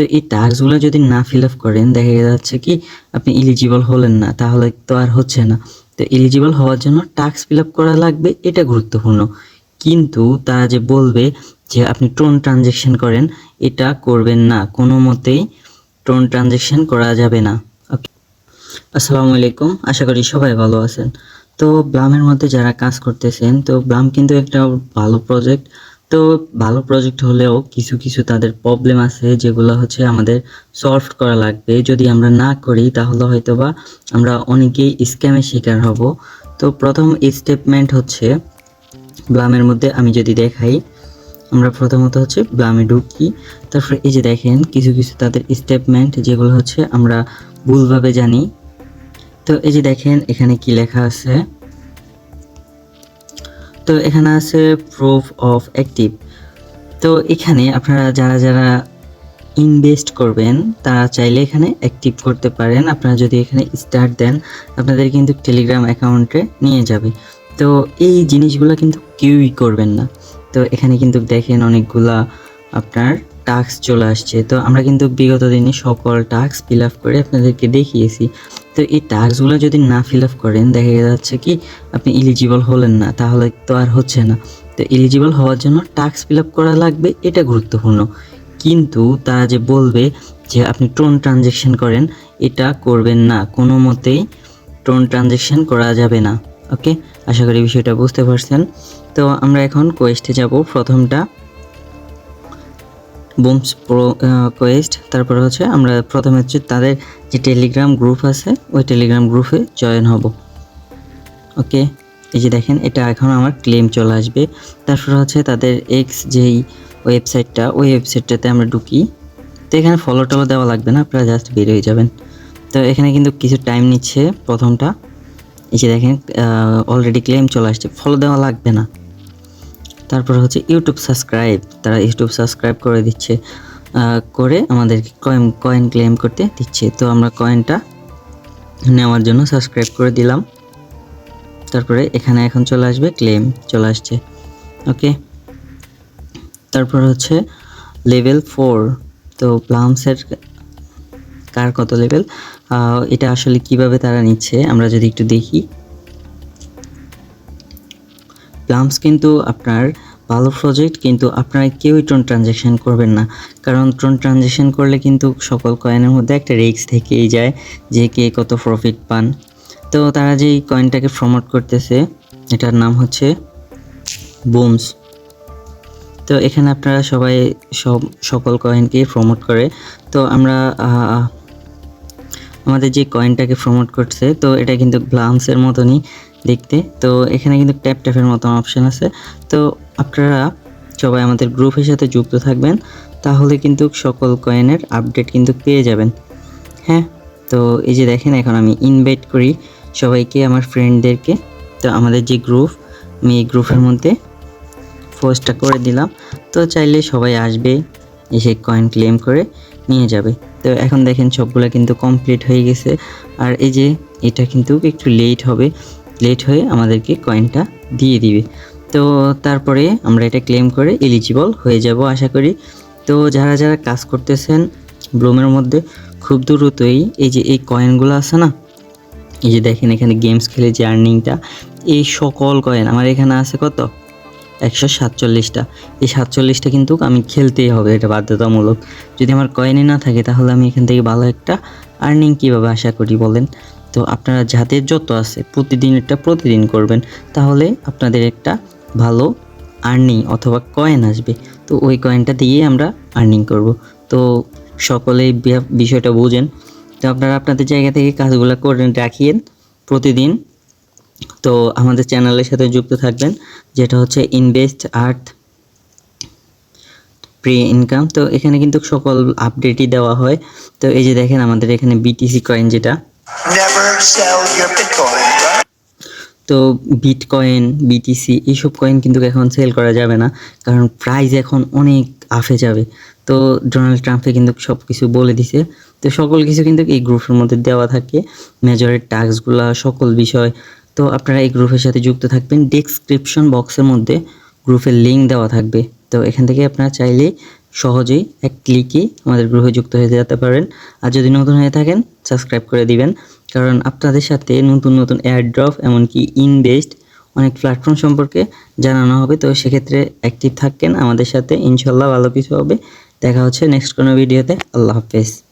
তো এই টাস্কগুলো যদি না ফিল আপ করেন, দেখা যাচ্ছে কি আপনি এলিজিবল হলেন না, তাহলে তো আর হচ্ছে না। তো এলিজিবল হওয়ার জন্য টাস্ক ফিল আপ করা লাগবে, এটা গুরুত্বপূর্ণ। কিন্তু তারা যে বলবে যে আপনি টোন ট্রানজেকশন করেন, এটা করবেন না, কোনো মতেই টোন ট্রানজেকশন করা যাবে না। আসসালামু আলাইকুম, আশা করি সবাই ভালো আছেন। তো ব্লামের মধ্যে যারা কাজ করতেছেন, তো ব্লাম কিন্তু একটা ভালো প্রজেক্ট তো ভালো প্রজেক্ট হলেও কিছু কিছু তাদের প্রবলেম আছে যেগুলো হচ্ছে আমাদের সলভ করা লাগবে। যদি আমরা না করি, তাহলে হয়তো বা আমরা অনেকেই স্ক্যামের শিকার হব। তো প্রথম স্টেটমেন্ট হচ্ছে, ব্লামের মধ্যে আমি যদি দেখাই, আমরা প্রথমত হচ্ছে ব্লামে ঢুকি। তারপরে এই যে দেখেন, কিছু কিছু তাদের স্টেটমেন্ট যেগুলো হচ্ছে আমরা ভুলভাবে জানি। তো এই যে দেখেন, এখানে কি লেখা আছে? তো এখানে আছে প্রুফ অফ অ্যাক্টিভ তো এখানে আপনারা যারা যারা ইনভেস্ট করবেন, তারা চাইলে এখানে অ্যাক্টিভ করতে পারেন। আপনারা যদি এখানে স্টার্ট দেন, আপনাদের কিন্তু টেলিগ্রাম অ্যাকাউন্টে নিয়ে যাবে। তো এই জিনিসগুলো কিন্তু কেউই করবেন না। তো এখানে কিন্তু দেখেন অনেকগুলা আপনার টাস্ক চলে আসছে। তো আমরা কিন্তু বিগত দিনে সকল টাস্ক ফিল আপ করে আপনাদেরকে দেখিয়েছি। তো এই টাস্কগুলো যদি না ফিল আপ করেন, দেখা যাচ্ছে কি আপনি এলিজিবল হলেন না, তাহলে তো আর হচ্ছে না। তো এলিজিবল হওয়ার জন্য টাস্ক ফিল আপ করা লাগবে, এটা গুরুত্বপূর্ণ। কিন্তু তারা যে বলবে যে আপনি টোন ট্রানজেকশন করেন, এটা করবেন না, কোনো মতেই টোন ট্রানজেকশন করা যাবে না ওকে আশা করি বিষয়টা বুঝতে পারছেন। তো আমরা এখন কোয়েস্টে যাব, প্রথমটা বুমস প্রো কোয়েস্ট তারপরে হচ্ছে আমরা প্রথমে হচ্ছে তাদের যে টেলিগ্রাম গ্রুপ আছে, ওই টেলিগ্রাম গ্রুপে জয়েন হব। ওকে এই যে দেখেন, এটা এখন আমার ক্লেম চলে আসবে। তারপরে হচ্ছে তাদের এক্স যেই ওয়েবসাইটটা ওই ওয়েবসাইটটাতে আমরা ঢুকি। তো এখানে ফলো টলো দেওয়া লাগবে না, আপনারা জাস্ট বের হয়ে যাবেন। তো এখানে কিন্তু কিছু টাইম নিচ্ছে প্রথমটা। এই যে দেখেন অলরেডি ক্লেম চলে আসছে ফলো দেওয়া লাগবে না। তারপর হচ্ছে ইউটিউব সাবস্ক্রাইব তারা ইউটিউব সাবস্ক্রাইব করে দিচ্ছে করে আমাদেরকে কয়েন কয়েন ক্লেম করতে দিচ্ছে। তো আমরা কয়েনটা নেওয়ার জন্য সাবস্ক্রাইব করে দিলাম। তারপরে এখানে এখন চলে আসবে ক্লেম চলে আসছে। ওকে তারপর হচ্ছে লেভেল ফোর তো প্লামসের কার কত লেভেল এটা আসলে কীভাবে তারা নিচ্ছে? আমরা যদি একটু দেখি। প্লামস কিন্তু আপনার ভালো প্রজেক্ট কিন্তু আপনারা কেউই টোন ট্রানজ্যাকশন করবেন না। কারণ টোন ট্রানজ্যাকশন করলে কিন্তু সকল কয়েনের মধ্যে একটা রিস্ক থেকেই যায়, যে কে কত প্রফিট পান। তো তারা যেই কয়েনটাকে প্রমোট করতেছে, এটার নাম হচ্ছে বুমস তো এখানে আপনারা সবাই সব সকল কয়েনকেই প্রমোট করে। তো আমরা আমাদের যে কয়েনটাকে প্রমোট করছে, তো এটা কিন্তু গ্লামসের মতনই। দেখতে। তো এখানে কিন্তু ট্যাপ ট্যাপের মতন অপশন আছে। তো আপনারা সবাই আমাদের গ্রুপের সাথে যুক্ত থাকবেন, তাহলে কিন্তু সকল কয়েনের আপডেট কিন্তু পেয়ে যাবেন। হ্যাঁ তো এই যে দেখেন, এখন আমি ইনভাইট করি সবাইকে, আমার ফ্রেন্ডদেরকে তো আমাদের যে গ্রুপ আমি এই গ্রুপের মধ্যে পোস্টটা করে দিলাম। তো চাইলে সবাই আসবে, এসে কয়েন ক্লেম করে নিয়ে যাবে। তো এখন দেখেন সবগুলো কিন্তু কমপ্লিট হয়ে গেছে। আর এই যে, এটা কিন্তু একটু লেট হবে। লেট হয়ে আমাদেরকে কয়েনটা দিয়ে দিবে। তো তারপরে আমরা এটা ক্লেম করে এলিজিবল হয়ে যাব আশা করি। তো যারা যারা কাজ করতেছেন ব্লুমের মধ্যে, খুব দ্রুতই এই যে এই কয়েনগুলো আছে না, এই যে দেখেন এখানে গেমস খেলে যে আর্নিংটা এই সকল কয়েন আমার এখানে আছে কত? একশো সাতচল্লিশটা। এই সাতচল্লিশটা কিন্তু আমি খেলতেই হবে, এটা বাধ্যতামূলক। যদি আমার কয়েনই না থাকে তাহলে আমি এখান থেকে ভালো একটা আর্নিং কীভাবে আশা করি বলেন? তো আপনারা যাদের যত আছে প্রতিদিন এটা প্রতিদিন করবেন, তাহলে আপনাদের একটা ভালো আর্নিং অথবা কয়েন আসবে। তো ওই কয়েনটা দিয়ে আমরা আর্নিং করব। তো সকলেই বিষয়টা বুঝেন। তো আপনারা আপনাদের জায়গা থেকে কাজগুলো করে রাখিয়েন প্রতিদিন। তো আমাদের চ্যানেলের সাথে যুক্ত থাকবেন, যেটা হচ্ছে ইনভেস্ট আর্থ প্রি ইনকাম তো এখানে কিন্তু সকল আপডেটই দেওয়া হয়। তো এই যে দেখেন আমাদের এখানে বিটিসি কয়েন যেটা তো বিটকয়েন বিটিসি এইসব কয়েন কিন্তু এখন সেল করা যাবে না, কারণ প্রাইস এখন অনেক আফে যাবে। তো ডোনাল্ড ট্রাম্পে কিন্তু সব কিছু বলে দিছে। তো সকল কিছু কিন্তু এই গ্রুপের মধ্যে দেওয়া থাকে মেজরের টাস্কগুলো সকল বিষয়। তো আপনারা এই গ্রুপের সাথে যুক্ত থাকবেন ডেসক্রিপশন বক্সের মধ্যে গ্রুপের লিঙ্ক দেওয়া থাকবে। তো এখান থেকে আপনারা চাইলেই সহজেই এক ক্লিকই আমাদের গ্রহে যুক্ত হয়ে যেতে পারেন। আর যদি নতুন হয়ে থাকেন সাবস্ক্রাইব করে দিবেন। কারণ আপনাদের সাথে নতুন নতুন এয়ারড্রপ এমনকি ইনভেস্ট অনেক প্ল্যাটফর্ম সম্পর্কে জানানো হবে। তো সেক্ষেত্রে অ্যাক্টিভ থাকেন আমাদের সাথে। ইনশাল্লাহ ভালো কিছু হবে। দেখা হচ্ছে নেক্সট কোনো ভিডিওতে আল্লাহ হাফেজ।